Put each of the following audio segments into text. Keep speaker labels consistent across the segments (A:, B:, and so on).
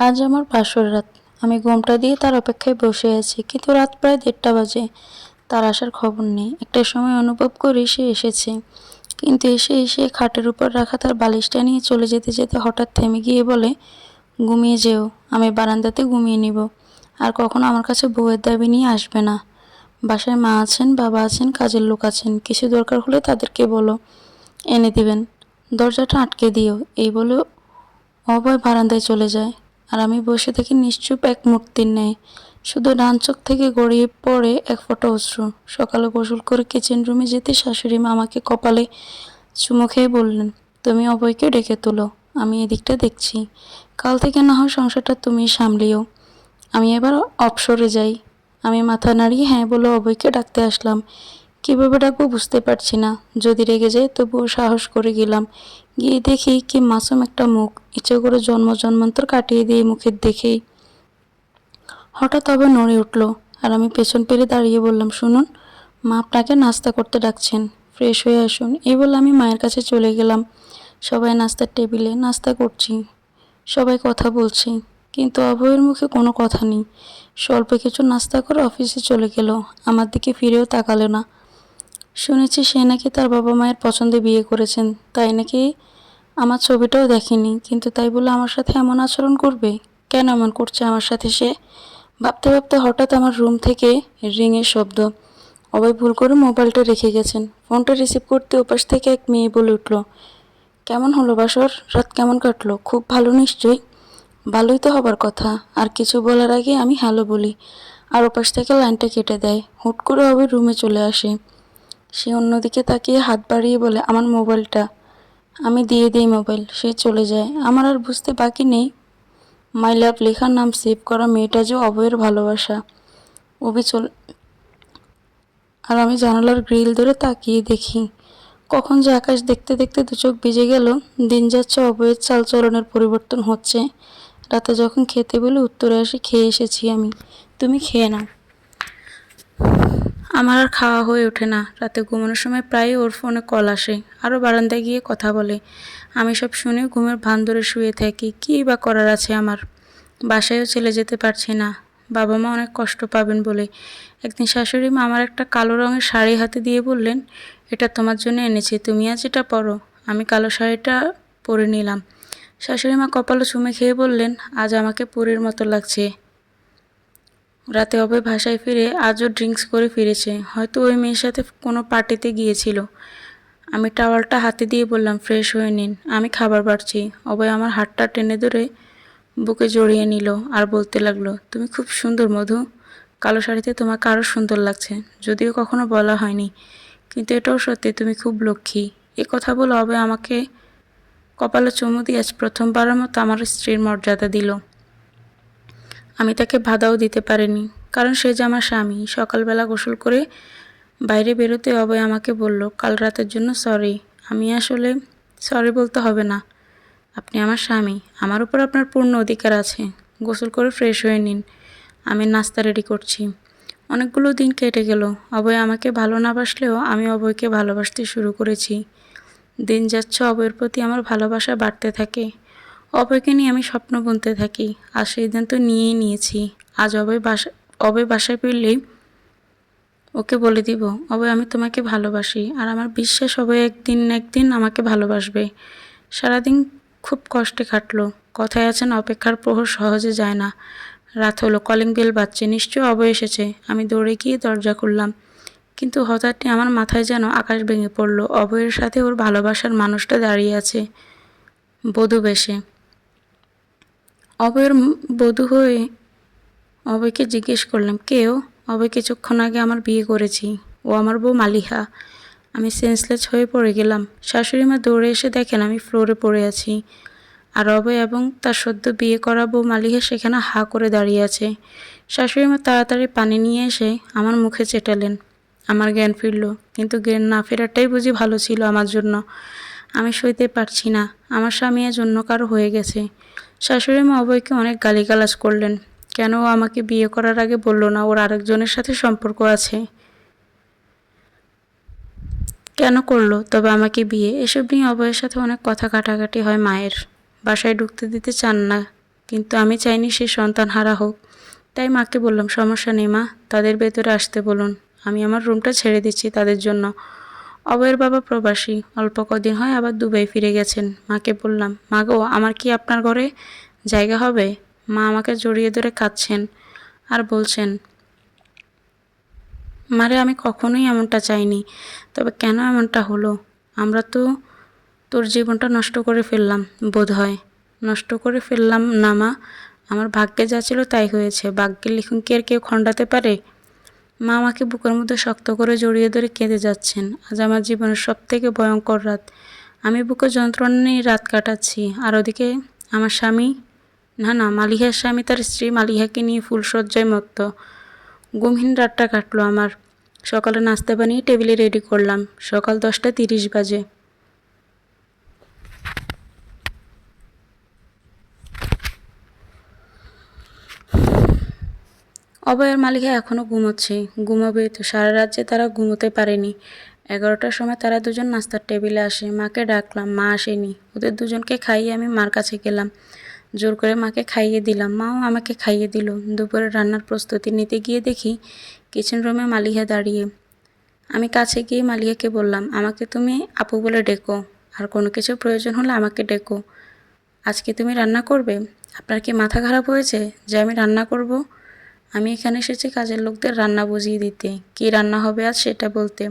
A: আজ আমার বাসর রাত। আমি ঘোমটা দিয়ে তার অপেক্ষায় বসে আছি, কিন্তু রাত প্রায় দেড়টা বাজে। তার আসার খবর নেই। একটা সময় অনুভব করে সে এসেছে। কিন্তু এসে এসে খাটের উপর রাখা তার বালিশটা নিয়ে চলে যেতে যেতে হঠাৎ থেমে গিয়ে বলে, ঘুমিয়ে যেও, আমি বারান্দাতে ঘুমিয়ে নিব। আর কখনো আমার কাছে বউয়ের দাবি নিয়ে আসবে না। বাসায় মা আছেন, বাবা আছেন, কাজের লোক আছেন, কিছু দরকার হলে তাদেরকে বলো। এনে দিবেন। দরজাটা আটকে দিও। এই বলে অভয় বারান্দায় চলে যায়। আর আমি বসে থাকি নিশ্চুপ এক মূর্তির ন্যায়। শুধু ডান চোখ থেকে গড়িয়ে পড়ে এক ফোঁটা অশ্রু। সকালে গোসল করে কিচেন রুমে যেতে শাশুড়ি মা আমাকে কপালে চুমু খেয়ে বললেন, তুমি অভয়কে ডেকে তোলো, আমি এদিকটা দেখছি। কাল থেকে না হয় সংসারটা তুমি সামলিও। আমি এবার অবসরে যাই। আমি মাথা নাড়িয়ে হ্যাঁ বলে অভয়কে ডাকতে আসলাম। কীভাবে ডাকবো বুঝতে পারছি না। যদি রেগে যায়, তবুও সাহস করে গেলাম। গিয়ে দেখি কি মাসুম একটা মুখ। ইচ্ছে করে জন্ম জন্মান্তর কাটিয়ে দিয়ে মুখের দেখেই হঠাৎ আবার নড়ে উঠল। আর আমি পেছন পেরে দাঁড়িয়ে বললাম, শুনুন, মা আপনাকে নাস্তা করতে ডাকছেন। ফ্রেশ হয়ে আসুন। এই বলে আমি মায়ের কাছে চলে গেলাম। সবাই নাস্তার টেবিলে নাস্তা করছি। সবাই কথা বলছি। কিন্তু অভয়ের মুখে কোনো কথা নেই। স্বল্প কিছু নাস্তা করে অফিসে চলে গেল। আমার দিকে ফিরেও তাকালো না। শুনেছি সে নাকি তার বাবা মায়ের পছন্দে বিয়ে করেছেন। তাই নাকি আমার ছবিটাও দেখেনি, কিন্তু তাই বলে আমার সাথে এমন আচরণ করবে? কেন এমন করছে আমার সাথে সে? ভাবতে ভাবতে হঠাৎ আমার রুম থেকে রিংয়ের শব্দ। অভয় ভুল করে মোবাইলটা রেখে গেছেন। ফোনটা রিসিভ করতে ওপাশ থেকে এক মেয়ে বলে উঠল, কেমন হলো বাসর? রাত কেমন কাটলো? খুব ভালো নিশ্চয়ই? ভালোই তো হবার কথা, আর কিছু বলার আগে আমি হ্যালো বলি। আর ওপাশ থেকে লাইনটা কেটে দেয়। হুট করে অভয় রুমে চলে আসে। সে অন্যদিকে তাকিয়ে হাত বাড়িয়ে বলে, আমার মোবাইলটা। আমি দিয়ে দিই মোবাইল, সে চলে যায়। আমার আর বুঝতে বাকি নেই। মাই লাভ লেখার নাম সেভ করা মেয়েটা যে অভয়ের ভালোবাসা। অভি চল আর আমি জানালার গ্রিল ধরে তাকিয়ে দেখি, কখন যে আকাশ দেখতে দেখতে দু চোখ ভিজে গেল, দিন যাচ্ছে অবয়ের চালচলনের পরিবর্তন হচ্ছে। রাতে যখন খেতে বলে, উত্তরে আসি, খেয়ে এসেছি আমি। তুমি খেয়ে নাও। আমার আর খাওয়া হয়ে ওঠে না। রাতে ঘুমানোর সময় প্রায়ই ওর ফোনে কল আসে, আরও বারান্দায় গিয়ে কথা বলে। আমি সব শুনে ঘুমের ভান ধরে শুয়ে থাকি, কী বা করার আছে আমার? বাসায়ও চলে যেতে পারছি না। বাবা মা অনেক কষ্ট পাবেন বলে। একদিন শাশুড়ি মা আমার একটা কালো রঙের শাড়ি হাতে দিয়ে বললেন, এটা তোমার জন্য এনেছি, তুমি আজ এটা পরো। আমি কালো শাড়িটা পরে নিলাম। শাশুড়ি মা কপালে চুমে খেয়ে বললেন, আজ আমাকে পুরীর মতো লাগছে। রাতে হবে ভাষায় ফিরে আজও ড্রিঙ্কস করে ফিরেছে। হয়তো ওই মেয়ের সাথে কোনো পার্টিতে গিয়েছিল। আমি টাওয়ালটা হাতে দিয়ে বললাম, ফ্রেশ হয়ে নিন, আমি খাবার বাড়ছি। অবয় আমার হাতটা টেনে ধরে বুকে জড়িয়ে নিল আর বলতে লাগল, তুমি খুব সুন্দর, মধু। কালো শাড়িতে তোমাকে আরও সুন্দর লাগছে। যদিও কখনো বলা হয়নি, কিন্তু এটাও সত্যি, তুমি খুব লক্ষ্মী। এ কথা বলে অবে আমাকে কপালে চুমু দিয়ে আজ প্রথমবারের মতো আমার স্ত্রীর মর্যাদা দিল। আমি তাকে বাধাও দিতে পারিনি, কারণ সে যে আমার স্বামী। সকালবেলা গোসল করে বাইরে বেরোতে অবয় আমাকে বলল, কাল রাতের জন্য সরি আমি আসলে সরি বলতে হবে না। আপনি আমার স্বামী। আমার উপর আপনার পূর্ণ অধিকার আছে। গোসল করে ফ্রেশ হয়ে নিন। আমি নাস্তা রেডি করছি। অনেকগুলো দিন কেটে গেল। অভয় আমাকে ভালো না বাসলেও আমি অভয়কে ভালোবাসতে শুরু করেছি। দিন যাচ্ছে, অভয়ের প্রতি আমার ভালোবাসা বাড়তে থাকে। অভয়কে নিয়ে আমি স্বপ্ন বুনতে থাকি। আর সিদ্ধান্ত নিয়েই নিয়েছি। আজ অভয় বাসা, অভয় বাসায় ফিরলেই ওকে বলে দিব, অভয়, আমি তোমাকে ভালোবাসি। আর আমার বিশ্বাস, অভয় একদিন একদিন আমাকে ভালোবাসবে। সারাদিন খুব কষ্টে কাটলো। কথায় আছেন, অপেক্ষার প্রহর সহজে যায় না। রাত হলো, কলিং বেল বাজছে। নিশ্চয় অবয় এসেছে। আমি দৌড়ে গিয়ে দরজা খুললাম। কিন্তু হঠাৎই আমার মাথায় যেন আকাশ ভেঙে পড়ল। অভয়ের সাথে ওর ভালোবাসার মানুষটা দাঁড়িয়ে আছে, বধূ বেশে। অভয়ের ম- বধূ হয়ে অভয়কে জিজ্ঞেস করলাম কেউ অভয় কিছুক্ষণ আগে আমার বিয়ে করেছি। ও আমার বউ মালিহা। আমি সেন্সলেস হয়ে পড়ে গেলাম। শাশুড়ি মা দৌড়ে এসে দেখেন আমি ফ্লোরে পড়ে আছি। আর অভয় এবং তার সদ্য বিয়ে করা বউ মালিহা সেখানে হা করে দাঁড়িয়ে আছে। শাশুড়ি মা তাড়াতাড়ি পানি নিয়ে এসে আমার মুখে চেটালেন। আমার জ্ঞান ফিরল, কিন্তু জ্ঞান না ফেরাটাই বুঝি ভালো ছিল আমার জন্য। আমি সইতে পারছি না। আমার স্বামী আজ অন্য কারও হয়ে গেছে। শাশুড়ি মা অভয়কে অনেক গালিগালাজ করলেন। কেন ও আমাকে বিয়ে করার আগে বলল না ওর আরেকজনের সাথে সম্পর্ক আছে? কেন করল? তবে আমাকে বিয়ে। এসব নিয়ে অভয়ের সাথে অনেক কথা কাটাকাটি হয় মায়ের। বাসায় ঢুকতে দিতে চান না, কিন্তু আমি চাইনি সে সন্তান হারা হোক। তাই মাকে বললাম, সমস্যা নেই মা, তাদের ভেতরে আসতে বলুন। আমি আমার রুমটা ছেড়ে দিচ্ছি তাদের জন্য। অভয়ের বাবা প্রবাসী। অল্প কদিন হয় আবার দুবাই ফিরে গেছেন। মাকে বললাম, মা গো, আমার কি আপনার ঘরে জায়গা হবে? মা আমাকে জড়িয়ে ধরে কাঁদছেন আর বলছেন, মারে, আমি কখনোই এমনটা চাইনি। তবে কেন এমনটা হলো? আমরা তো তোর জীবনটা নষ্ট করে ফেললাম বোধ হয় নষ্ট করে ফেললাম না, মা। আমার ভাগ্যে যা ছিল তাই হয়েছে। ভাগ্যের লিখন কি আর কেউ খণ্ডাতে পারে? মা আমাকে বুকের মধ্যে শক্ত করে জড়িয়ে ধরে কেঁদে যাচ্ছেন। আজ আমার জীবনের সব থেকে ভয়ঙ্কর রাত। আমি বুকে যন্ত্রণা নিয়ে রাত কাটাচ্ছি। আর ওদিকে আমার স্বামী, না না, মালিহার স্বামী তার স্ত্রী মালিহাকে নিয়ে ফুলসজ্জায় মত্ত। গুমহীন রাতটা কাটলো আমার। সকালে নাস্তা বানিয়ে টেবিলে রেডি করলাম। সকাল দশটা তিরিশ বাজে। অভয়ের মালিকা এখনও ঘুমোচ্ছে। ঘুমাবে তো, সারা রাত যে তারা ঘুমোতে পারেনি। এগারোটার সময় তারা দুজন নাস্তার টেবিলে আসে। মাকে ডাকলাম, মা আসেনি। ওদের দুজনকে খাইয়ে আমি মার কাছে গেলাম। জোর করে মাকে খাইয়ে দিলাম। মাও আমাকে খাইয়ে দিল। দুপুরে রান্নার প্রস্তুতি নিতে গিয়ে দেখি কিচেন রুমে মালিহা দাঁড়িয়ে। আমি কাছে গিয়ে মালিহাকে বললাম, আমাকে তুমি আপু বলে ডেকো। আর কোনো কিছু প্রয়োজন হলে আমাকে ডেকো। আজকে তুমি রান্না করবে? আপনার কি মাথা খারাপ হয়েছে যে আমি রান্না করব? আমি এখানে এসেছি কাজের লোকদের রান্না বুঝিয়ে দিতে। কি রান্না হবে আজ সেটা বলতে।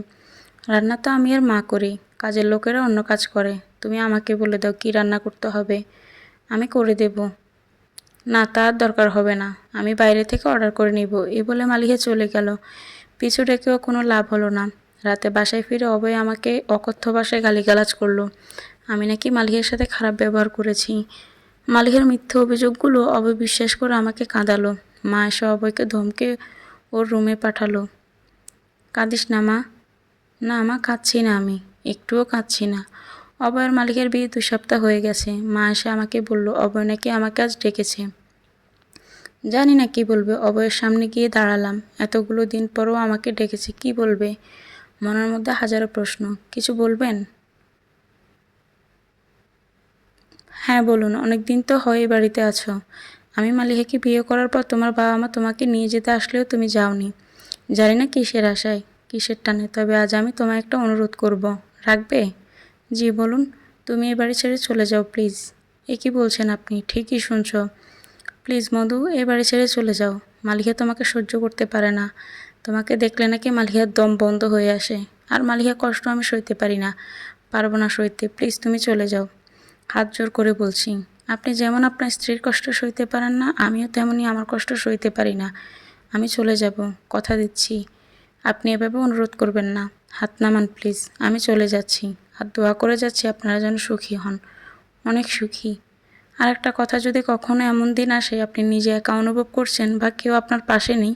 A: রান্না তো আমি আর মা করি, কাজের লোকেরা অন্য কাজ করে। তুমি আমাকে বলে দাও কি রান্না করতে হবে। আমি করে দেব। না তার দরকার হবে না। আমি বাইরে থেকে অর্ডার করে নিব। এই বলে মালিহে চলে গেল। পিছু ডেকেও কোনো লাভ হলো না। রাতে বাসায় ফিরে অভয় আমাকে অকথ্য ভাষায় গালিগালাজ করল। আমি নাকি মালিহের সাথে খারাপ ব্যবহার করেছি। মালিহের মিথ্যে অভিযোগগুলো অভয় বিশ্বাস করে আমাকে কাঁদালো। মা এসে অভয়কে ধমকে ওর রুমে পাঠালো। কাঁদিস না মা। না মা, কাঁদছি না আমি। একটুও কাঁদছি না। অভয়ের মালিকের বিয়ে দু সপ্তাহ হয়ে গেছে। মা এসে আমাকে বলল অভয় নাকি আমাকে আজ ডেকেছে। জানি না কি বলবে। অভয়ের সামনে গিয়ে দাঁড়ালাম। এতগুলো দিন পরও আমাকে ডেকেছে। কি বলবে? মনের মধ্যে হাজারো প্রশ্ন। কিছু বলবেন? হ্যাঁ বলুন। অনেক দিন তো হয় বাড়িতে আছো। আমি মালিহাকে বিয়ে করার পর তোমার বাবা মা তোমাকে নিয়ে যেতে আসলেও তুমি যাওনি। জানি না কিসের আশায়, কিসের টানে, তবে আজ আমি তোমায় একটা অনুরোধ করব। রাখবে? জি, বলুন। তুমি এই বাড়ি ছেড়ে চলে যাও, প্লিজ। এ কি বলছেন আপনি? ঠিকই শুনছ। প্লিজ, মধু এই বাড়ি ছেড়ে চলে যাও। মালিহা তোমাকে সহ্য করতে পারে না। তোমাকে দেখলে নাকি মালিহার দম বন্ধ হয়ে আসে। আর মালিহা কষ্ট আমি সইতে পারি না। পারব না সইতে। প্লিজ, তুমি চলে যাও। হাত জোর করে বলছি। আপনি যেমন আপনার স্ত্রীর কষ্ট সইতে পারেন না, আমিও তেমনই আমার কষ্ট সইতে পারি না। আমি চলে যাব, কথা দিচ্ছি। আপনি এভাবে অনুরোধ করবেন না। হাত নামান, প্লিজ। আমি চলে যাচ্ছি। আর দোয়া করে যাচ্ছি আপনারা যেন সুখী হন। অনেক সুখী। আর একটা কথা, যদি কখনো এমন দিন আসে, আপনি নিজে একা অনুভব করছেন বা কেউ আপনার পাশে নেই,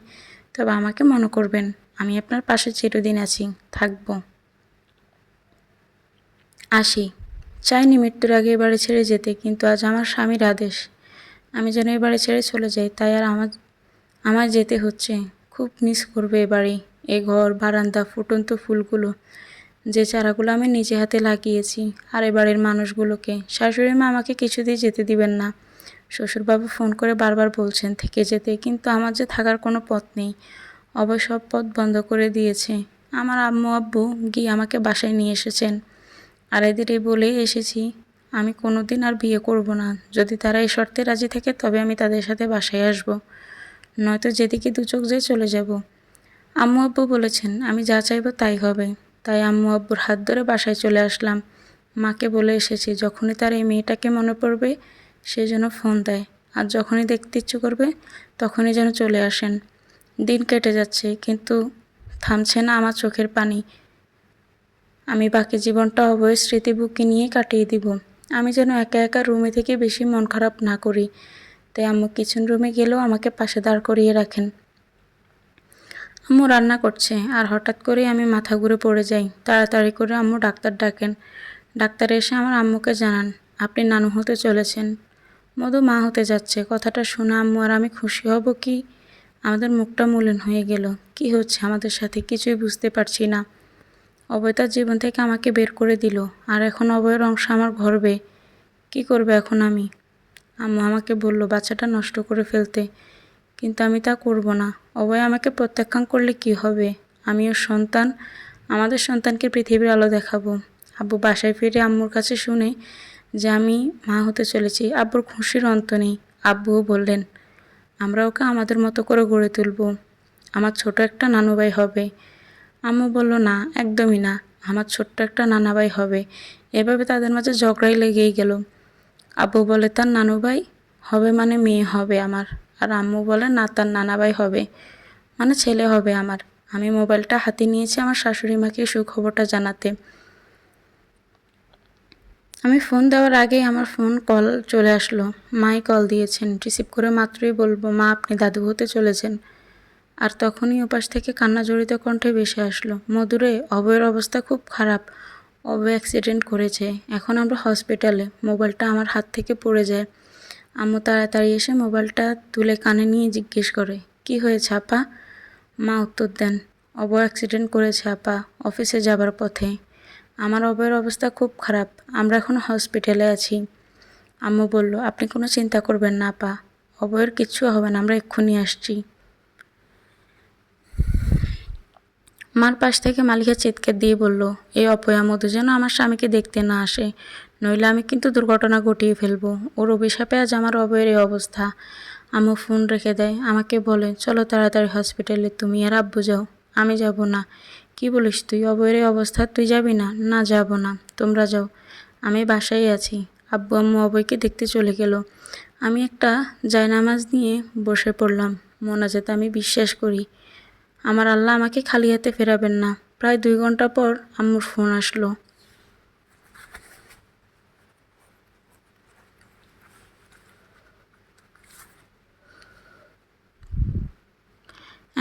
A: তবে আমাকে মনে করবেন, আমি আপনার পাশে চিরদিন আছি, থাকব। আসি। চাইনি মৃত্যুর আগে এ বাড়ি ছেড়ে যেতে, কিন্তু আজ আমার স্বামীর আদেশ। আমি যেন এ বাড়ি ছেড়ে চলে যাই, তাই আর আমার আমার যেতে হচ্ছে। খুব মিস করবে এ বাড়ি এ ঘর, বারান্দা, ফুটন্ত ফুলগুলো, যে চারাগুলো আমি নিজে হাতে লাগিয়েছি। আর এ বাড়ির মানুষগুলোকে, শাশুড়ি মা আমাকে কিছুতেই যেতে দিবেন না। শ্বশুরবাবু ফোন করে বারবার বলছেন, থেকে যেতে, কিন্তু আমার যে থাকার কোনো পথ নেই। অবশ্য পথ বন্ধ করে দিয়েছে। আমার আম্মু আব্বু গিয়ে আমাকে বাসায় নিয়ে এসেছেন। আর এদের এই বলেই এসেছি, আমি কোনো দিন আর বিয়ে করব না। যদি তারা এই শর্তে রাজি থাকে, তবে আমি তাদের সাথে বাসায় আসব। নয়তো যেদিকে দু চোখ যেয়ে চলে যাব। আম্মু আব্বু বলেছেন, আমি যা চাইব তাই হবে। তাই আম্মু আব্বুর হাত ধরে বাসায় চলে আসলাম। মাকে বলে এসেছি, যখনই তার এই মেয়েটাকে মনে পড়বে, সে যেন ফোন দেয়। আর যখনই দেখতে ইচ্ছে করবে, তখনই যেন চলে আসেন। দিন কেটে যাচ্ছে, কিন্তু থামছে না আমার চোখের পানি। আমি বাকি জীবনটা অবয় স্মৃতি বুকে নিয়ে কাটিয়ে দিব। আমি যেন একা একা রুমে থেকে বেশি মন খারাপ না করি। তাই আম্মু কিচেন রুমে গেলেও আমাকে পাশে দাঁড় করিয়ে রাখেন। আম্মু রান্না করছে, আর হঠাৎ করেই আমি মাথা ঘুরে পড়ে যাই। তাড়াতাড়ি করে আম্মু ডাক্তার ডাকেন। ডাক্তার এসে আমার আম্মুকে জানান, আপনি নানু হতে চলেছেন। মধু মা হতে যাচ্ছে। কথাটা শুনে আম্মু আর আমি খুশি হব কি? আমাদের মুখটা মলিন হয়ে গেল। কি হচ্ছে? আমাদের সাথে কিছুই বুঝতে পারছি না। অভয় তার জীবন থেকে আমাকে বের করে দিল। আর এখন অভয়ের অংশ আমার ঘরবে। কি করবে এখন আমি? আম্মু আমাকে বলল, বাচ্চাটা নষ্ট করে ফেলতে। কিন্তু আমি তা করব না। অভয় আমাকে প্রত্যাখ্যান করলে কি হবে? আমি ওর সন্তান। আমাদের সন্তানকে পৃথিবীর আলো দেখাবো। আব্বু বাসায় ফিরে আম্মুর কাছে শুনে যে আমি মা হতে চলেছি, আব্বুর খুশির অন্ত নেই। আব্বুও বললেন, আমরা ওকে আমাদের মতো করে গড়ে তুলব। আমার ছোট একটা নানুভাই হবে। আম্মু বলল, না, একদমই না। আমার ছোট্ট একটা নানাভাই হবে। এভাবে তাদের মাঝে ঝগড়াই লেগেই গেল। আব্বু বলে, তার নানুভাই হবে মানে মেয়ে হবে আমার। আর আম্মু বলে, না, তার নানাভাই হবে মানে ছেলে হবে আমার। আমি মোবাইলটা হাতে নিয়েছি আমার শাশুড়ি মাকে সুখবরটা জানাতে। আমি ফোন দেওয়ার আগেই আমার ফোন কল চলে আসলো। মাই কল দিয়েছেন। রিসিভ করে মাত্রই বলব, মা, আপনি দাদু হতে চলেছেন। আর তখনই ওপাশ থেকে কান্না জড়িত কণ্ঠে ভেসে আসলো, মধুরে, অভয়ের অবস্থা খুব খারাপ। অভয় অ্যাক্সিডেন্ট করেছে। এখন আমরা হসপিটালে মোবাইলটা আমার হাত থেকে পড়ে যায়। আম্মু তাড়াতাড়ি এসে মোবাইলটা তুলে কানে নিয়ে জিজ্ঞেস করে, কি হয়েছে আপা? মা উত্তর দেন, অভয় অ্যাক্সিডেন্ট করেছে আপা অফিসে যাবার পথে। আমার অভয়ের অবস্থা খুব খারাপ। আমরা এখন হসপিটালে আছি। আম্মু বলল, আপনি কোনো চিন্তা করবেন না আপা। অভয়ের কিচ্ছু হবে না, আমরা এক্ষুনি আসছি। মার পাশ থেকে মালিকা চিৎকার দিয়ে বলল এই অপয়া মধু, যেন আমার স্বামীকে দেখতে না আসে। নইলে আমি কিন্তু দুর্ঘটনা ঘটিয়ে ফেলব। ওর অভিশাপে আজ আমার অবয়ের এই অবস্থা। আম্মু ফোন রেখে দেয়। আমাকে বলে, চলো তাড়াতাড়ি হসপিটালে, তুমি আর আব্বু যাও। আমি যাব না। কি বলিস তুই? অবয়ের এই অবস্থা, তুই যাবি না? না, যাব না। তোমরা যাও। আমি বাসায় আছি। আব্বু আম্মু অবয়কে দেখতে চলে গেল। আমি একটা জায়নামাজ নিয়ে বসে পড়লাম। মোনাজাতে আমি বিশ্বাস করি। আমার আল্লাহ আমাকে খালি হাতে ফেরাবেন না। প্রায় দুই ঘণ্টা পর আম্মুর ফোন আসলো।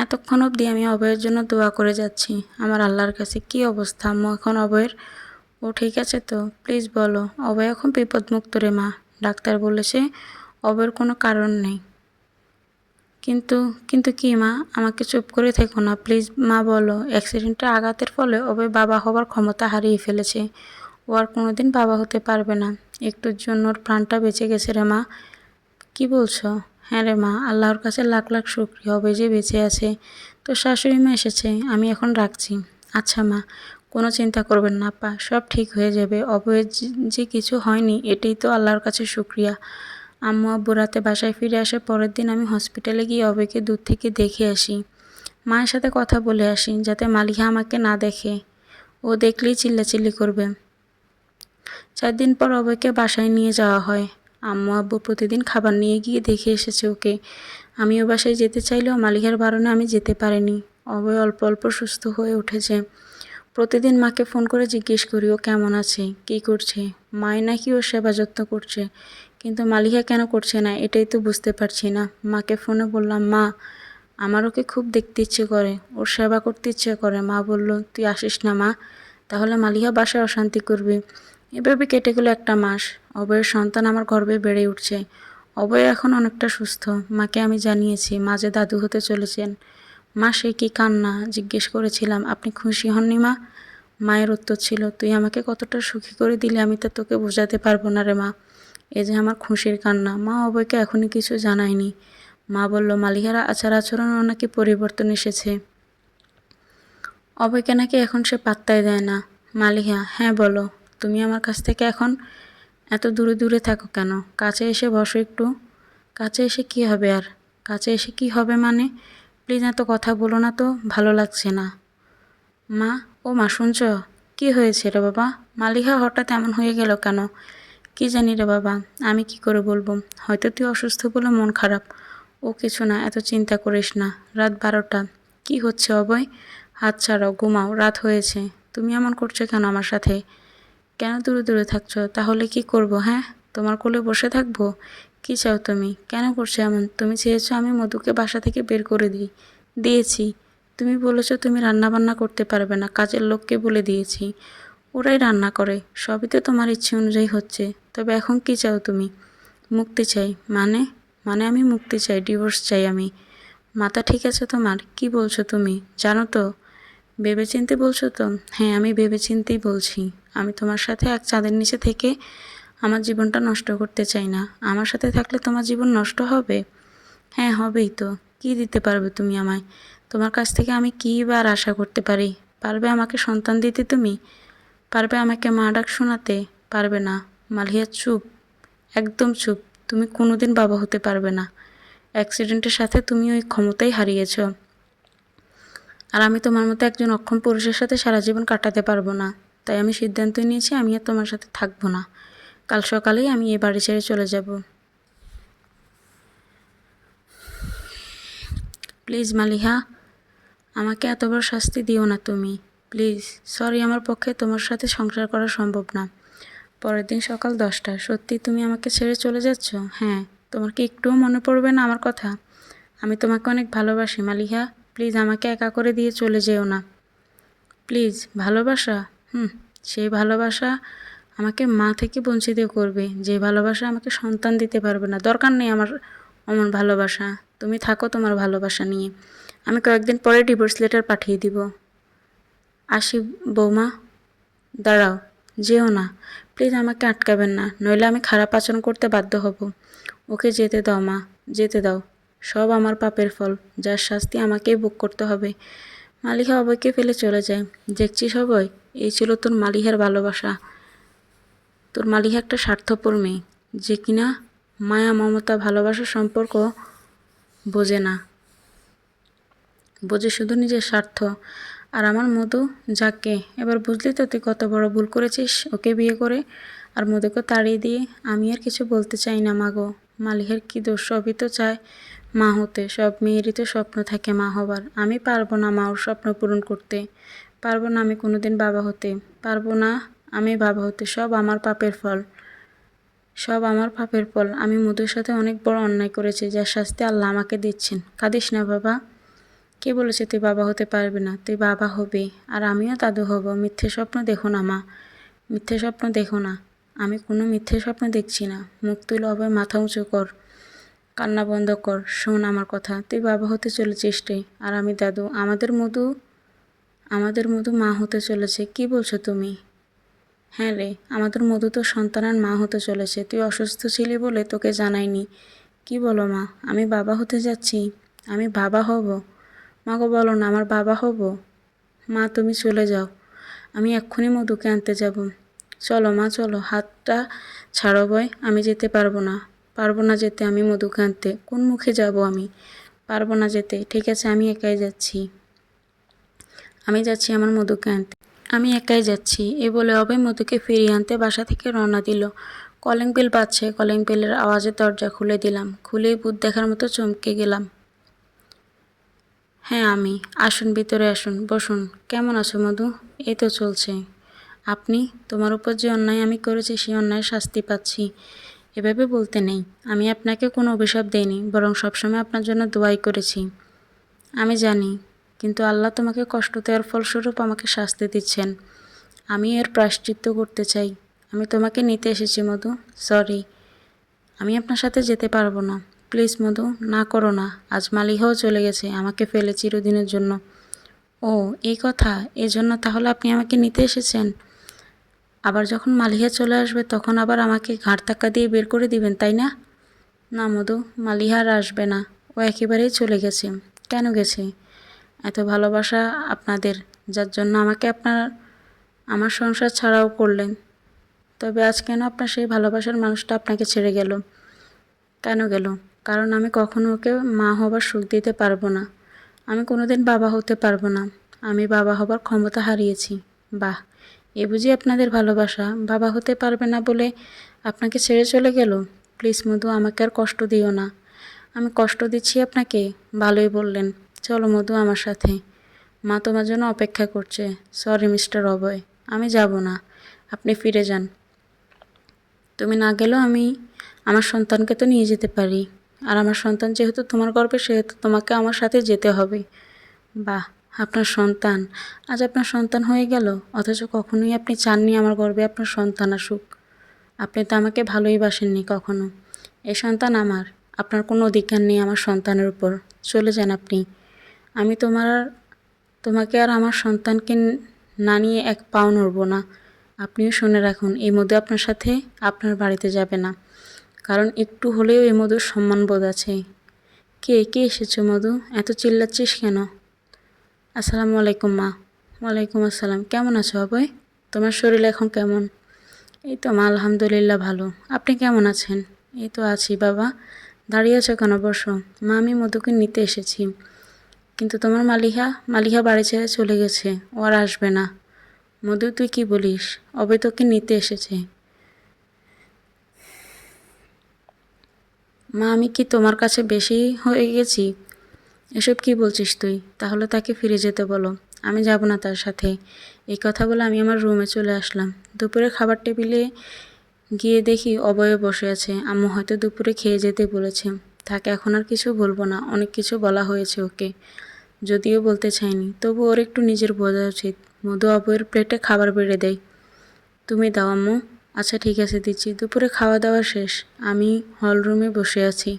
A: এতক্ষণ অবধি আমি অভয়ের জন্য দোয়া করে যাচ্ছি। আমার আল্লাহর কাছে কি অবস্থা? আম্মু এখন অভয়ের? ও ঠিক আছে তো? প্লিজ বলো, অভয় এখন বিপদমুক্ত রে মা। ডাক্তার বলেছে অভয়ের কোনো কারণ নেই। কিন্তু কিন্তু কি মা? আমাকে চুপ করে থেকো না, প্লিজ মা বলো। অ্যাক্সিডেন্টের আঘাতের ফলে অভয় বাবা হবার ক্ষমতা হারিয়ে ফেলেছে। ও আর কোনোদিন বাবা হতে পারবে না। একটুর জন্য ওর প্রাণটা বেঁচে গেছে রে মা। কি বলছো? হ্যাঁ রে মা, আল্লাহর কাছে লাখ লাখ শুক্রিয়া হবে যে বেঁচে আছে। তো শাশুড়ি মা এসেছে, আমি এখন রাখছি। আচ্ছা মা, কোনো চিন্তা করবেন না পা সব ঠিক হয়ে যাবে। অবয়ের যে কিছু হয়নি, এটাই তো আল্লাহর কাছে শুক্রিয়া। আম্মু আব্বু রাতে বাসায় ফিরে আসে, পরের দিন আমি হসপিটালে গিয়ে অবেকে দূর থেকে দেখে আসি। মায়ের সাথে কথা বলে আসি, যাতে মালিহা আমাকে না দেখে। ও দেখলেই চিল্লাচিল্লি করবে। চার দিন পর অবেকে বাসায় নিয়ে যাওয়া হয়। আম্মু আব্বু প্রতিদিন খাবার নিয়ে গিয়ে দেখে এসেছে ওকে। আমিও বাসায় যেতে চাইলেও মালিকার বারণে আমি যেতে পারিনি। অবয় অল্প অল্প সুস্থ হয়ে উঠেছে। প্রতিদিন মাকে ফোন করে জিজ্ঞেস করি, ও কেমন আছে? কী করছে? মায় নাকি ওর সেবা যত্ন করছে। কিন্তু মালিকা কেন করছে না, এটাই তো বুঝতে পারছি না। মাকে ফোনে বললাম, মা, আমার ওকে খুব দেখতে ইচ্ছে করে, ওর সেবা করতে ইচ্ছে করে। মা বলল, তুই আসিস না মা, তাহলে মালিকা বাসায় অশান্তি করবে। এভাবে কেটে গেলো একটা মাস। অভয়ের সন্তান আমার গর্বে বেড়ে উঠছে। অভয় এখন অনেকটা সুস্থ। মাকে আমি জানিয়েছি, মা যে দাদু হতে চলেছেন। মা, সে কি কান্না? জিজ্ঞেস করেছিলাম, আপনি খুশি হননি মা? মায়ের উত্তর ছিল, তুই আমাকে কতটা সুখী করে দিলে, আমি তা তোকে বোঝাতে পারব না রে মা। এ যে আমার খুশির কান্না। মা অভয়কে এখনই কিছু জানায়নি। মা বলল মালিকারা আচার আচরণও নাকি পরিবর্তন এসেছে। অভয়কে নাকি এখন সে পাত্তাই দেয় না। মালিহা হ্যাঁ বলো, তুমি আমার কাছ থেকে এখন এত দূরে দূরে থাকো কেন? কাছে এসে বসো একটু। কাছে এসে কি হবে আর? কাছে এসে কি হবে মানে? প্লিজ এত কথা বলো না তো, ভালো লাগছে না। মা, ও মা শুনছ? কি হয়েছে রে বাবা? মালিহা হঠাৎ এমন হয়ে গেল কেন? কি জানি রে বাবা, আমি কি করে বলব? হয়তো তুই অসুস্থ বলে মন খারাপ। ও কিছু না, এত চিন্তা করিস না। রাত বারোটা। কি হচ্ছে অবয় হাত ছাড়াও, ঘুমাও, রাত হয়েছে। তুমি এমন করছ কেন আমার সাথে? কেন দূরে দূরে থাকছো? তাহলে কি করব হ্যাঁ? তোমার কোলে বসে থাকব? কি চাও তুমি? কেন করছ এমন? তুমি চেয়েছো আমি মধুকে বাসা থেকে বের করে দিই। দিয়েছি। তুমি বলেছ তুমি রান্না বান্না করতে পারবে না, কাজের লোককে বলে দিয়েছি। ওরাই রান্না করে, সবই তো তোমার ইচ্ছে অনুযায়ী হচ্ছে। তবে এখন কি চাও তুমি? মুক্তি চাই। মানে? মানে আমি মুক্তি চাই, ডিভোর্স চাই আমি। মাথা ঠিক আছে তোমার? কি বলছো তুমি? জানো তো? ভেবেচিন্তে বলছো তো? হ্যাঁ আমি ভেবেচিন্তেই বলছি। আমি তোমার সাথে এক চাঁদের নিচে থেকে আমার জীবনটা নষ্ট করতে চাই না। আমার সাথে থাকলে তোমার জীবন নষ্ট হবে? হ্যাঁ হবেই তো। কি দিতে পারবে তুমি আমায়? তোমার কাছ থেকে আমি কী বার আশা করতে পারি? পারবে আমাকে সন্তান দিতে তুমি? পারবে আমাকে মা ডাক শোনাতে? পারবে না। মালিয়া, চুপ। একদম চুপ। তুমি কোনোদিন বাবা হতে পারবে না। অ্যাক্সিডেন্টের সাথে তুমি ওই ক্ষমতাই হারিয়েছ। আর আমি তোমার মতো একজন অক্ষম পুরুষের সাথে সারা জীবন কাটাতে পারব না। তাই আমি সিদ্ধান্ত নিয়েছি আমি আর তোমার সাথে থাকব না। কাল সকালেই আমি এই বাড়ি ছেড়ে চলে যাব। প্লিজ মালিহা, আমাকে এত বড় শাস্তি দিও না তুমি। প্লিজ, সরি, আমার পক্ষে তোমার সাথে সংসার করা সম্ভব না। পরের দিন সকাল দশটা, সত্যি তুমি আমাকে ছেড়ে চলে যাচ্ছ? হ্যাঁ তোমার কি একটুও মনে পড়বে না আমার কথা? আমি তোমাকে অনেক ভালোবাসি, মালিহা। প্লিজ, আমাকে একা করে দিয়ে চলে যেও না। প্লিজ, ভালোবাসা? হুম সেই ভালোবাসা আমাকে মা থেকে বঞ্চিত করবে। যে ভালোবাসা আমাকে সন্তান দিতে পারবে না। দরকার নেই আমার অমন ভালোবাসা। তুমি থাকো তোমার ভালোবাসা নিয়ে। আমি কয়েকদিন পরে ডিভোর্স লেটার পাঠিয়ে দিব। আসি বৌমা, দাঁড়াও, যেও না। প্লিজ আমাকে আটকাবেন না, নইলে আমি খারাপ আচরণ করতে বাধ্য হব। ওকে যেতে দাও, মা, যেতে দাও। সব আমার পাপের ফল, যার শাস্তি আমাকেই ভোগ করতে হবে। মালিহা অবয়কে ফেলে চলে যায়। দেখছি সবাই এই ছিল তোর মালিহার ভালোবাসা। তোর মালিহা একটা স্বার্থপর মেয়ে, যে কিনা মায়া, মমতা, ভালোবাসার সম্পর্ক বোঝে না। বোঝে শুধু নিজের স্বার্থ। আর আমার মধু, যাকে? এবার বুঝলি তো তুই কত বড় ভুল করেছিস ওকে বিয়ে করে? আর মধুকে তাড়িয়ে দিয়ে আমি আর কিছু বলতে চাই না মাগো মালিহের কি দোষ? সবই তো চায় মা হতে। সব মেয়েরই তো স্বপ্ন থাকে মা হবার। আমি পারব না মা ওর স্বপ্ন পূরণ করতে। পারব না আমি কোনোদিন বাবা হতে। পারব না আমি বাবা হতে। সব আমার পাপের ফল। সব আমার পাপের ফল। আমি মধুর সাথে অনেক বড় অন্যায় করেছি, যার শাস্তি আল্লাহ আমাকে দিচ্ছেন। কাঁদিস না বাবা। কে বলেছে তুই বাবা হতে পারবি না? তুই বাবা হবি। আর আমিও দাদু হব। মিথ্যে স্বপ্ন দেখো না, মা। মিথ্যে স্বপ্ন দেখো না। আমি কোনো মিথ্যে স্বপ্ন দেখছি না। মুখ তুলে অভয় মাথা উঁচু কর। কান্না বন্ধ কর। শোন আমার কথা। তুই বাবা হতে চলেছিস রে। আর আমি দাদু। আমাদের মধু আমাদের মধু মা হতে চলেছে। কি বলছো তুমি? হ্যাঁ রে। আমাদের মধু তো সন্তানের মা হতে চলেছে। তুই অসুস্থ ছিলি বলে তোকে জানাইনি। কি বলো মা? আমি বাবা হতে যাচ্ছি। আমি বাবা হব। মাগো, বলো না, আমার বাবা হব। মা, তুমি চলে যাও। আমি এক্ষুনি মধুকে আনতে যাব। চলো মা, চলো, হাতটা ছাড়ো বয়, আমি যেতে পারব না। পারব না যেতে আমি মধুকে আনতে। কোন মুখে যাব আমি? পারব না যেতে। ঠিক আছে, আমি একাই যাচ্ছি। আমি যাচ্ছি আমার মধুকে আনতে। আমি একাই যাচ্ছি। এ বলে অভয় মধুকে ফিরিয়ে আনতে বাসা থেকে রওনা দিল। কলিং বেল বাজছে। কলিং বেলের আওয়াজে দরজা খুলে দিলাম। খুলেই ভূত দেখার মতো চমকে গেলাম। হ্যাঁ আমি। আসুন, ভিতরে আসুন, বসুন। কেমন আছো, মধু? এই তো চলছে। আপনি? তোমার উপর যে অন্যায় আমি করেছি, সেই অন্যায় শাস্তি পাচ্ছি। এভাবে বলতে নেই। আমি আপনাকে কোনো অভিশাপ দেইনি, বরং সবসময় আপনার জন্য দোয়াই করেছি। আমি জানি, কিন্তু আল্লাহ তোমাকে কষ্ট দেওয়ার ফলস্বরূপ আমাকে শাস্তি দিচ্ছেন। আমি এর প্রায়শ্চিত্ত করতে চাই। আমি তোমাকে নিতে এসেছি, মধু। সরি। আমি আপনার সাথে যেতে পারব না। প্লিজ মধু, না করো না। আজ মালিহাও চলে গেছে, আমাকে ফেলে চিরদিনের জন্য। ও, এই কথা, এই জন্য তাহলে আপনি আমাকে নিতে এসেছেন? আবার যখন মালিহা চলে আসবে, তখন আবার আমাকে ঘাড় ধাক্কা দিয়ে বের করে দিবেন, তাই না? না মধু, মালিহা আর আসবে না। ও একেবারেই চলে গেছে। কেন গেছে? এত ভালোবাসা আপনাদের, যার জন্য আমাকে আপনার, আমার সংসার ছাড়াও করলেন। তবে আজ কেন আপনার সেই ভালোবাসার মানুষটা আপনাকে ছেড়ে গেল? কেন গেল? কারণ আমি কখনো ওকে মা হবার সুখ দিতে পারব না। আমি কোনোদিন বাবা হতে পারব না। আমি বাবা হবার ক্ষমতা হারিয়েছি। বাহ, এ বুঝি আপনাদের ভালোবাসা। বাবা হতে পারবে না বলে আপনাকে ছেড়ে চলে গেল? প্লিজ মধু, আমাকে আর কষ্ট দিও না। আমি কষ্ট দিচ্ছি আপনাকে। ভালোই বললেন। চলো মধু, আমার সাথে। মা তোমার জন্য অপেক্ষা করছে। সরি মিস্টার অভয়, আমি যাব না। আপনি ফিরে যান। তুমি না গেলেও আমি আমার সন্তানকে তো নিয়ে যেতে পারি। আর আমার সন্তান যেহেতু তোমার গর্বে, সেহেতু তোমাকে আমার সাথে যেতে হবে। বাহ, আপনার সন্তান। আজ আপনার সন্তান হয়ে গেল, অথচ কখনোই আপনি চাননি আমার গর্বে আপনার সন্তান আসুক। আপনি তো আমাকে ভালোই বাসেননি কখনো। এ সন্তান আমার, আপনার কোনো অধিকার নেই আমার সন্তানের উপর। চলে যান আপনি। আমি তোমার তোমাকে আর আমার সন্তানকে না নিয়ে এক পাও নড়ব না। আপনিও শুনে রাখুন, এই মধ্যে আপনার সাথে আপনার বাড়িতে যাবে না। কারণ একটু হলেও এই মধুর সম্মান বোধ আছে। কে কে এসেছ মধু? এত চিল্লাচ্ছিস কেন? আসসালামু আলাইকুম, মা। ওয়ালাইকুম আসসালাম। কেমন আছো, অভয়? তোমার শরীর এখন কেমন? এই তো, মা, আলহামদুলিল্লাহ ভালো। আপনি কেমন আছেন? এই তো আছি, বাবা। দাঁড়িয়ে আছো কেন? বসো। মা, আমি মধুকে নিতে এসেছি। কিন্তু তোমার মালিহা মালিহা বাড়ি ছেড়ে চলে গেছে। ও আর আসবে না। মধু, তুই কি বলিস? অবে তোকে নিতে এসেছে। মা, আমি কি তোমার কাছে বেশি হয়ে গেছি? এসব কি বলছিস তুই? তাহলে তাকে ফিরে যেতে বলো। আমি যাব না তার সাথে। এই কথা বলে আমি আমার রুমে চলে আসলাম। দুপুরে খাবার টেবিলে গিয়ে দেখি অবয়ে বসে আছে। আম্মু হয়তো দুপুরে খেয়ে যেতে বলেছে। তাকে এখন আর কিছু বলব না। অনেক কিছু বলা হয়েছে ওকে। যদিও বলতে চাইনি, তবু ওর একটু নিজের বোঝা উচিত। মধু অবয়ের প্লেটে খাবার বেড়ে দেয়। তুমি দাও, আম্মু। আচ্ছা ঠিক আছে, দিচ্ছি। দুপুরে খাওয়া দাওয়া শেষ। আমি হল রুমে বসে আছি।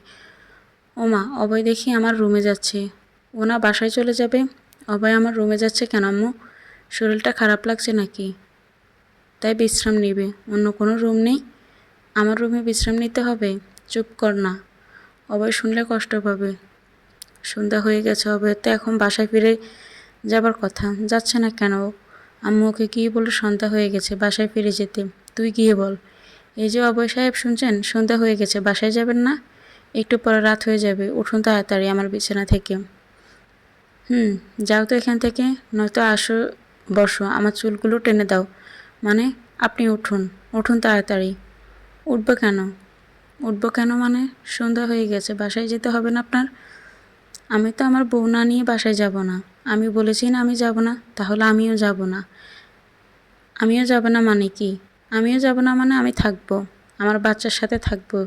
A: ওমা, অভয় দেখি আমার রুমে যাচ্ছে। ও না বাসায় চলে যাবে? অভয় আমার রুমে যাচ্ছে কেন, আম্মু? শরীরটা খারাপ লাগছে নাকি? তাই বিশ্রাম নেবে। অন্য কোনো রুম নেই? আমার রুমে বিশ্রাম নিতে হবে? চুপ কর না। অভয় শুনলে কষ্ট পাবে। সন্ধ্যা হয়ে গেছে অভয় তো এখন বাসায় ফিরে যাবার কথা। যাচ্ছে না কেন? আম্মু ওকে গিয়ে বলে সন্ধ্যা হয়ে গেছে, বাসায় ফিরে যেতে। তুই গিয়ে বল। এই যে অভয় সাহেব, শুনছেন? সন্ধ্যা হয়ে গেছে, বাসায় যাবেন না? একটু পরে রাত হয়ে যাবে, উঠুন তাড়াতাড়ি আমার বিছানা থেকে। হুম, যাও তো এখান থেকে, নয়তো আসো, বসো, আমার চুলগুলো টেনে দাও। মানে আপনি উঠুন উঠুন তাড়াতাড়ি। উঠবো কেন? উঠবো কেন মানে? সন্ধ্যা হয়ে গেছে, বাসায় যেতে হবে না আপনার? আমি তো আমার বউ না নিয়ে বাসায় যাব না। আমি বলেছি না আমি যাব না, তাহলে আমিও যাব না। আমিও যাব না মানে কি? আমিও যাব না মানে আমি থাকব। আমার বাচ্চার সাথে থাকব।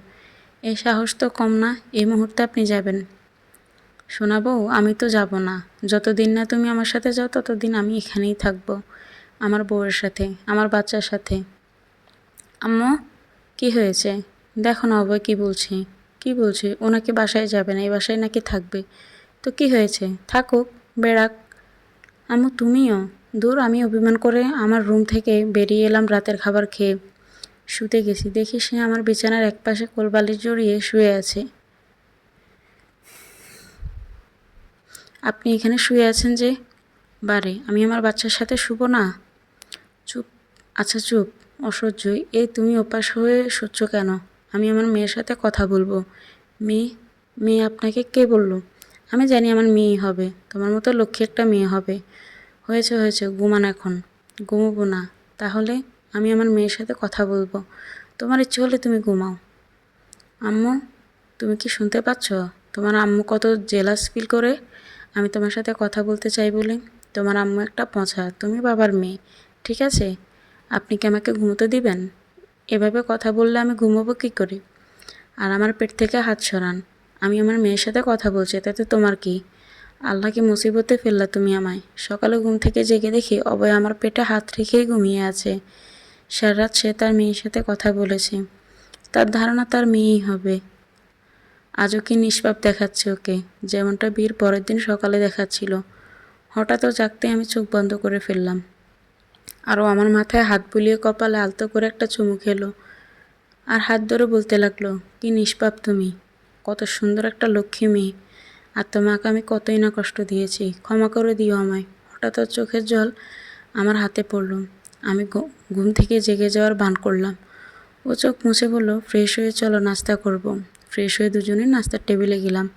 A: এই সাহস তো কম না, এই মুহূর্তে আপনি যাবেন। শোনাবো আমি তো যাব না। যতদিন না তুমি আমার সাথে যাও, ততদিন আমি এখানেই থাকব। আমার বউয়ের সাথে, আমার বাচ্চার সাথে। আম্মু, কি হয়েছে? দেখো না অভয় কী বলছি। কি বলছে? ও নাকি বাসায় যাবে না, এই বাসায় নাকি থাকবে। তো কি হয়েছে? থাকুক, বেড়াক। আম্মু, তুমিও? দূর, আমি অভিমান করে আমার রুম থেকে বেরিয়ে এলাম রাতের খাবার খেয়ে। শুতে গেছি, দেখি সে আমার বিছানার একপাশে কোলবালি জড়িয়ে শুয়ে আছে। আপনি এখানে শুয়ে আছেন যে? বারে, আমি আমার বাচ্চার সাথে শুবো না? চুপ আচ্ছা চুপ অসহ্যই এই তুমি ওপাশ হয়ে সহ্য কেন? আমি আমার মেয়ের সাথে কথা বলব। মেয়ে মেয়ে আপনাকে কে বলল? আমি জানি আমার মেয়ে হবে, তোমার মতো লক্ষ্মী একটা মেয়ে হবে। হয়েছে হয়েছে, ঘুমান এখন। ঘুমোবো না। তাহলে আমি আমার মেয়ের সাথে কথা বলব। তোমার ইচ্ছে হলে তুমি ঘুমাও। আম্মু, তুমি কি শুনতে পাচ্ছ? তোমার আম্মু কত জেলাস ফিল করে আমি তোমার সাথে কথা বলতে চাই বলে। তোমার আম্মু একটা পচা, তুমি বাবার মেয়ে, ঠিক আছে? আপনি কি আমাকে ঘুমোতে দিবেন? এভাবে কথা বললে আমি ঘুমোবো কী করে? আর আমার পেট থেকে হাত সরান। আমি আমার মেয়ের সাথে কথা বলছি তাতে তোমার কি? আল্লাহকে মুসিবতে ফেললা তুমি আমায়। সকালে ঘুম থেকে জেগে দেখি অভয় আমার পেটে হাত রেখেই ঘুমিয়ে আছে। সারা রাত সে তার মেয়ের সাথে কথা বলেছে। তার ধারণা তার মেয়েই হবে। আজও কি নিষ্পাপ দেখাচ্ছে ওকে, যেমনটা বিয়ের পরের দিন সকালে দেখাচ্ছিল। হঠাৎ ও জাগতে আমি চোখ বন্ধ করে ফেললাম। আরও আমার মাথায় হাত বুলিয়ে কপালে আলতো করে একটা চুমু খেলো। আর হাত ধরে বলতে লাগল, কি নিষ্পাপ তুমি। কত সুন্দর একটা লক্ষ্মী মেয়ে। আর তোমাকে আমি কতই না কষ্ট দিয়েছি। ক্ষমা করে দিও আমায়। হঠাৎ ওর চোখের জল আমার হাতে পড়ল। আমি ঘুম থেকে জেগে যাওয়ার ভান করলাম। ও চোখ মুছে বলল, ফ্রেশ হয়ে চলো, নাস্তা করব। ফ্রেশ হয়ে দুজনে নাস্তার টেবিলে গেলাম।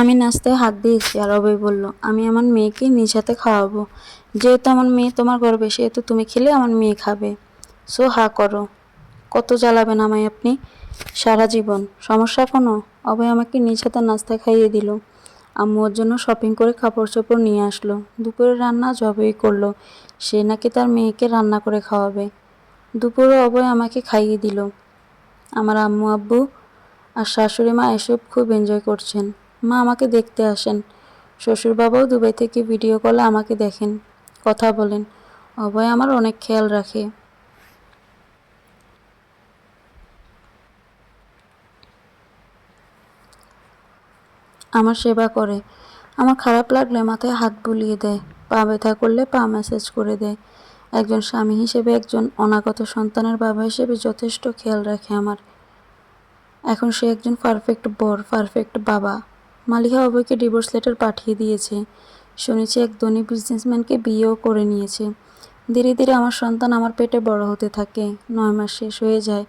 A: আমি নাস্তায় হাত দিয়েছি আর অভয় বলল, আমি আমার মেয়েকে নিজ হাতে খাওয়াবো। যেহেতু আমার মেয়ে তোমার গর্বে, সেহেতু তুমি খেলে আমার মেয়ে খাবে। সো হা করো। কত জ্বালাবেন আমায় আপনি? সারা জীবন। সমস্যা কোনো? অভয় আমাকে নিজ হাতে নাস্তা খাইয়ে দিল। আম্মু ওর জন্য শপিং করে কাপড় চোপড় নিয়ে আসলো। দুপুরে রান্না জবেই করল। সে নাকি তার মেয়েকে রান্না করে খাওয়াবে। দুপুরে অভয় আমাকে খাইয়ে দিল। আমার আম্মু, আব্বু আর শাশুড়ি মা এসব খুব এনজয় করছেন। মা আমাকে দেখতে আসেন। শ্বশুর বাবাও দুবাই থেকে ভিডিও কলে আমাকে দেখেন। কথা বলেন। অভয় আমার অনেক খেয়াল রাখে। আমার সেবা করে। আমার খারাপ লাগলে মাথায় হাত বুলিয়ে দেয়, পা ব্যথা করলে পা ম্যাসাজ করে দেয়। একজন স্বামী হিসেবে একজন অনাগত সন্তানের বাবা হিসেবে যথেষ্ট খেয়াল রাখে আমার। এখন সে একজন পারফেক্ট বর পারফেক্ট বাবা। মালিহা অভয়কে ডিভোর্স লেটার পাঠিয়ে দিয়েছে। শুনেছি এক ধনী বিজনেসম্যানকে বিয়েও করে নিয়েছে। ধীরে ধীরে আমার সন্তান আমার পেটে বড় হতে থাকে। নয় মাস শেষ হয়ে যায়।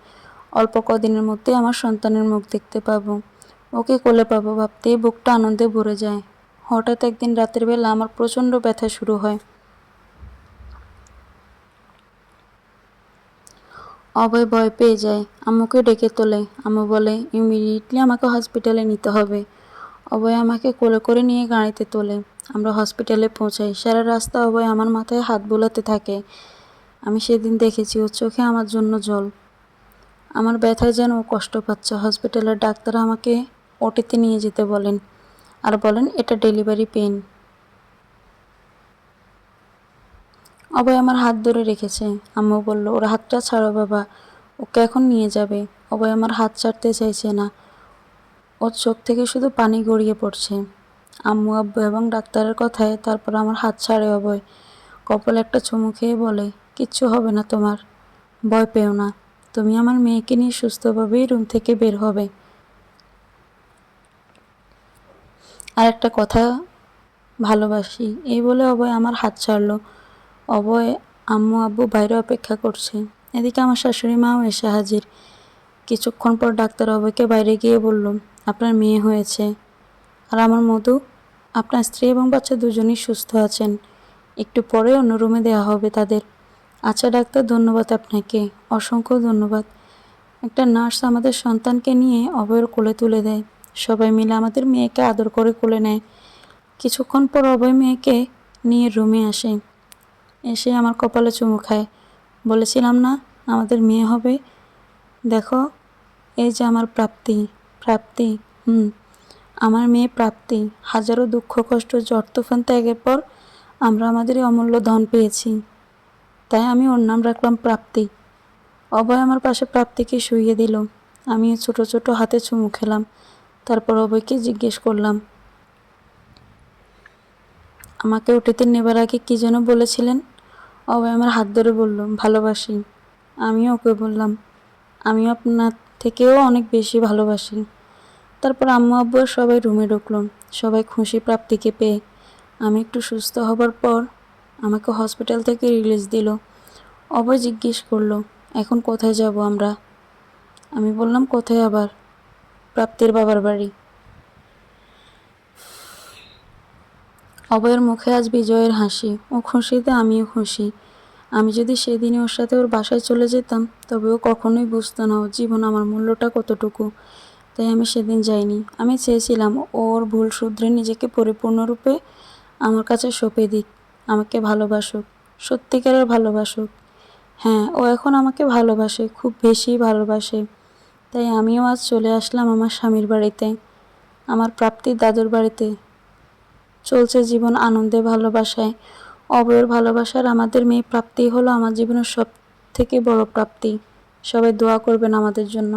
A: অল্প কদিনের মধ্যে আমার সন্তানের মুখ দেখতে পাবো। ওকে কোলে পাবো ভাবতেই বুকটা আনন্দে ভরে যায়। হঠাৎ একদিন রাতের বেলা আমার প্রচণ্ড ব্যথা শুরু হয়। অভয় ভয় পেয়ে যায়, আম্মুকে ডেকে তোলে। আম্মু বলে ইমিডিয়েটলি আমাকে হসপিটালে নিতে হবে। অভয় আমাকে কোলে করে নিয়ে গাড়িতে তোলে। আমরা হসপিটালে পৌঁছাই। সারা রাস্তা অভয় আমার মাথায় হাত বোলাতে থাকে। আমি সেদিন দেখেছি, ওর চোখে আমার জন্য জল। আমার ব্যথায় যেন কষ্ট পাচ্ছে। হসপিটালের ডাক্তার আমাকে ওটিতে নিয়ে যেতে বলেন আর বলেন, এটা ডেলিভারি পেন। অভয় আমার হাত ধরে রেখেছে। আম্মু বলল, ওর হাতটা ছাড়ো বাবা, ওকে এখন নিয়ে যাবে। অভয় আমার হাত ছাড়তে চাইছে না। ওর চোখ থেকে শুধু পানি গড়িয়ে পড়ছে। আম্মু, আব্বু এবং ডাক্তারের কথায় তারপর আমার হাত ছাড়ে অভয়। কপাল একটা চুমু খেয়ে বলে, কিচ্ছু হবে না তোমার। ভয় পেও না। তুমি আমার মেয়েকে নিয়ে সুস্থভাবেই রুম থেকে বের হবে। আর একটা কথা ভালোবাসি। এই বলে অবয় আমার হাত ছাড়লো। অবয় আম্মু, আব্বু বাইরে অপেক্ষা করছে। এদিকে আমার শাশুড়ি মাও এসে হাজির। কিছুক্ষণ পর ডাক্তার অবয়কে বাইরে গিয়ে বলল, আপনার মেয়ে হয়েছে। আর আমার মধু, আপনার স্ত্রী এবং বাচ্চা দুজনেই সুস্থ আছেন। একটু পরে অন্য রুমে দেওয়া হবে তাদের। আচ্ছা ডাক্তার, ধন্যবাদ আপনাকে। অসংখ্য ধন্যবাদ। একটা নার্স আমাদের সন্তানকে নিয়ে অভয়ের কোলে তুলে দেয়। সবাই মিলে আমাদের মেয়েকে আদর করে কোলে নেয়। কিছুক্ষণ পর অভয় মেয়েকে নিয়ে রুমে আসে। এসে আমার কপালে চুমু খায়। বলেছিলাম না, আমাদের মেয়ে হবে। দেখো, এই যে আমার প্রাপ্তি প্রাপ্তি, হুম, আমার মেয়ে প্রাপ্তি। হাজারো দুঃখ, কষ্ট, জ্বর, তুফান ত্যাগের পর আমরা আমাদের অমূল্য ধন পেয়েছি। তাই আমি ওর নাম রাখলাম প্রাপ্তি। অভয় আমার পাশে প্রাপ্তিকে শুইয়ে দিল। আমি ছোট ছোট হাতে চুমু খেলাম। তারপর অভয়কে জিজ্ঞেস করলাম, আমাকে ওটিতে নেবার আগে কী যেন বলেছিলেন? অভয় আমার হাত ধরে বলল, ভালোবাসি। আমিও ওকে বললাম, আমিও আপনার থেকেও অনেক বেশি ভালোবাসি। তারপর আম্মু আব্বু সবাই রুমে ঢুকলো, সবাই খুশি প্রাপ্তিকে পেয়ে। আমি একটু সুস্থ হবার পর আমাকে হসপিটাল থেকে রিলিজ দিল। অভয় জিজ্ঞেস করল, এখন কোথায় যাব আমরা? আমি বললাম, কোথায় আবার? প্রাপ্তির বাবার বাড়ি। অভয়ের মুখে আজ বিজয়ের হাসি। ও খুশিতে আমিও খুশি। আমি যদি সেদিনই ওর সাথে ওর বাসায় চলে যেতাম, তবে ও কখনোই বুঝতো না ওর জীবন আমার মূল্যটা কতটুকু। তাই আমি সেদিন যাইনি। আমি চেয়েছিলাম ওর ভুল শুধরে নিজেকে পরিপূর্ণরূপে আমার কাছে সঁপে দিক, আমাকে ভালোবাসুক, সত্যিকারের ভালোবাসুক। হ্যাঁ ও এখন আমাকে ভালোবাসে, খুব বেশি ভালোবাসে। তাই আমিও আজ চলে আসলাম আমার স্বামীর বাড়িতে, আমার প্রাপ্তির দাদুর বাড়িতে। চলছে জীবন আনন্দে ভালোবাসায়। অবয়ের ভালোবাসার আমাদের মেয়ে প্রাপ্তি হলো আমার জীবনের সব থেকে বড় প্রাপ্তি। সবাই দোয়া করবেন আমাদের জন্য।